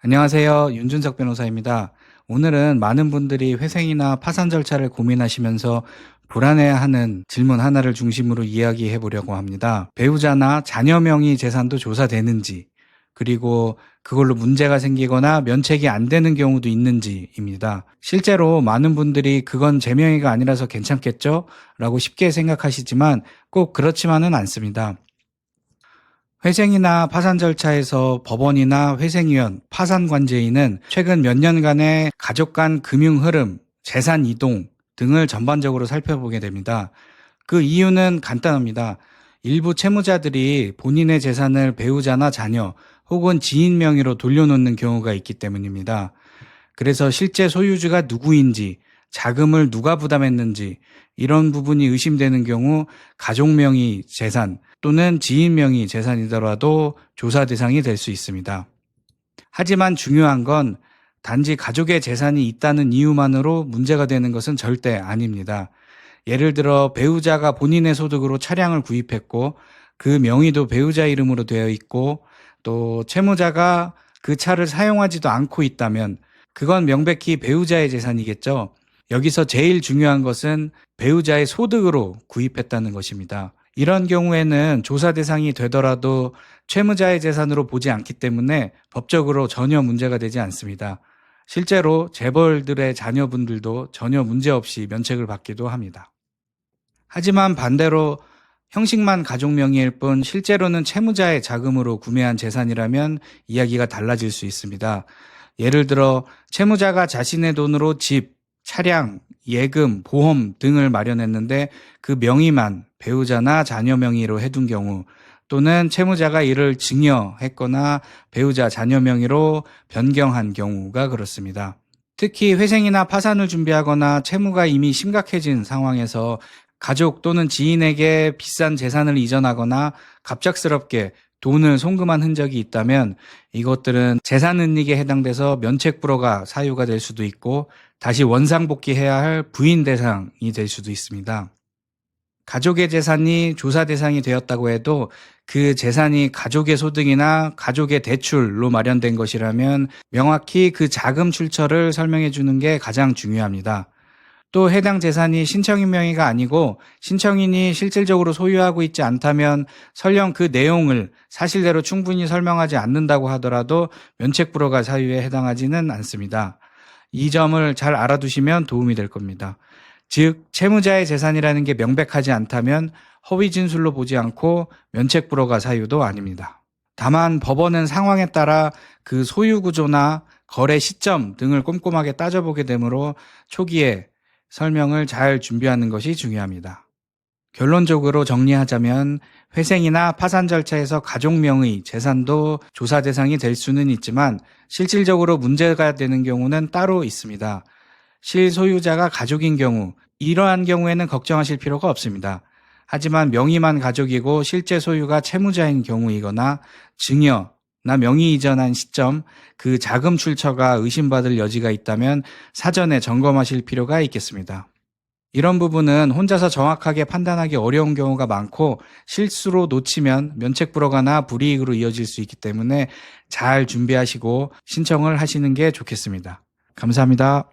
안녕하세요. 윤준석 변호사입니다. 오늘은 많은 분들이 회생이나 파산 절차를 고민하시면서 불안해하는 질문 하나를 중심으로 이야기해 보려고 합니다. 배우자나 자녀 명의 재산도 조사되는지, 그리고 그걸로 문제가 생기거나 면책이 안 되는 경우도 있는지입니다. 실제로 많은 분들이 그건 제 명의가 아니라서 괜찮겠죠? 라고 쉽게 생각하시지만 꼭 그렇지만은 않습니다. 회생이나 파산 절차에서 법원이나 회생위원, 파산관제인은 최근 몇 년간의 가족 간 금융 흐름, 재산 이동 등을 전반적으로 살펴보게 됩니다. 그 이유는 간단합니다. 일부 채무자들이 본인의 재산을 배우자나 자녀 혹은 지인 명의로 돌려놓는 경우가 있기 때문입니다. 그래서 실제 소유주가 누구인지, 자금을 누가 부담했는지 이런 부분이 의심되는 경우 가족 명의 재산 또는 지인 명의 재산이더라도 조사 대상이 될 수 있습니다. 하지만 중요한 건 단지 가족의 재산이 있다는 이유만으로 문제가 되는 것은 절대 아닙니다. 예를 들어 배우자가 본인의 소득으로 차량을 구입했고 그 명의도 배우자 이름으로 되어 있고 또 채무자가 그 차를 사용하지도 않고 있다면 그건 명백히 배우자의 재산이겠죠. 여기서 제일 중요한 것은 배우자의 소득으로 구입했다는 것입니다. 이런 경우에는 조사 대상이 되더라도 채무자의 재산으로 보지 않기 때문에 법적으로 전혀 문제가 되지 않습니다. 실제로 재벌들의 자녀분들도 전혀 문제 없이 면책을 받기도 합니다. 하지만 반대로 형식만 가족 명의일 뿐 실제로는 채무자의 자금으로 구매한 재산이라면 이야기가 달라질 수 있습니다. 예를 들어 채무자가 자신의 돈으로 집, 차량, 예금, 보험 등을 마련했는데 그 명의만 배우자나 자녀 명의로 해둔 경우 또는 채무자가 이를 증여했거나 배우자 자녀 명의로 변경한 경우가 그렇습니다. 특히 회생이나 파산을 준비하거나 채무가 이미 심각해진 상황에서 가족 또는 지인에게 비싼 재산을 이전하거나 갑작스럽게 돈을 송금한 흔적이 있다면 이것들은 재산 은닉에 해당돼서 면책 불허가 사유가 될 수도 있고 다시 원상복귀해야 할 부인 대상이 될 수도 있습니다. 가족의 재산이 조사 대상이 되었다고 해도 그 재산이 가족의 소득이나 가족의 대출로 마련된 것이라면 명확히 그 자금 출처를 설명해 주는 게 가장 중요합니다. 또 해당 재산이 신청인 명의가 아니고 신청인이 실질적으로 소유하고 있지 않다면 설령 그 내용을 사실대로 충분히 설명하지 않는다고 하더라도 면책 불허가 사유에 해당하지는 않습니다. 이 점을 잘 알아두시면 도움이 될 겁니다. 즉, 채무자의 재산이라는 게 명백하지 않다면 허위 진술로 보지 않고 면책 불허가 사유도 아닙니다. 다만 법원은 상황에 따라 그 소유 구조나 거래 시점 등을 꼼꼼하게 따져보게 되므로 초기에 설명을 잘 준비하는 것이 중요합니다. 결론적으로 정리하자면 회생이나 파산 절차에서 가족명의 재산도 조사 대상이 될 수는 있지만 실질적으로 문제가 되는 경우는 따로 있습니다. 실소유자가 가족인 경우 이러한 경우에는 걱정하실 필요가 없습니다. 하지만 명의만 가족이고 실제 소유가 채무자인 경우이거나 증여, 나 명의 이전한 시점, 그 자금 출처가 의심받을 여지가 있다면 사전에 점검하실 필요가 있겠습니다. 이런 부분은 혼자서 정확하게 판단하기 어려운 경우가 많고 실수로 놓치면 면책 불허가나 불이익으로 이어질 수 있기 때문에 잘 준비하시고 신청을 하시는 게 좋겠습니다. 감사합니다.